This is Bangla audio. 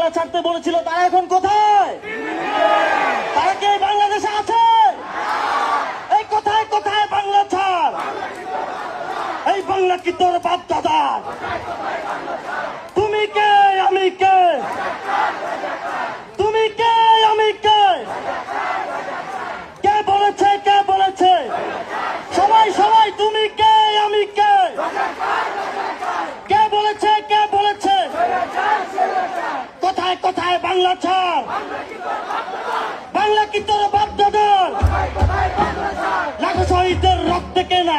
বাংলা ছাড়তে বলেছিল, তা এখন কোথায়? তারা কে বাংলাদেশে আছে? এই কোথায় কোথায় বাংলা ছাড়? এই বাংলা কি তোর বাপ দাদার তুমি কে, আমি কে? তুমি কে, আমি কে? কে বলেছে কে বলেছে? সবাই সবাই, তুমি কে, আমি কে? কোথায় বাংলা ছাড়। বাংলা কি তোর বাধ্য লাখো শহীদদের রক্ত কেনা।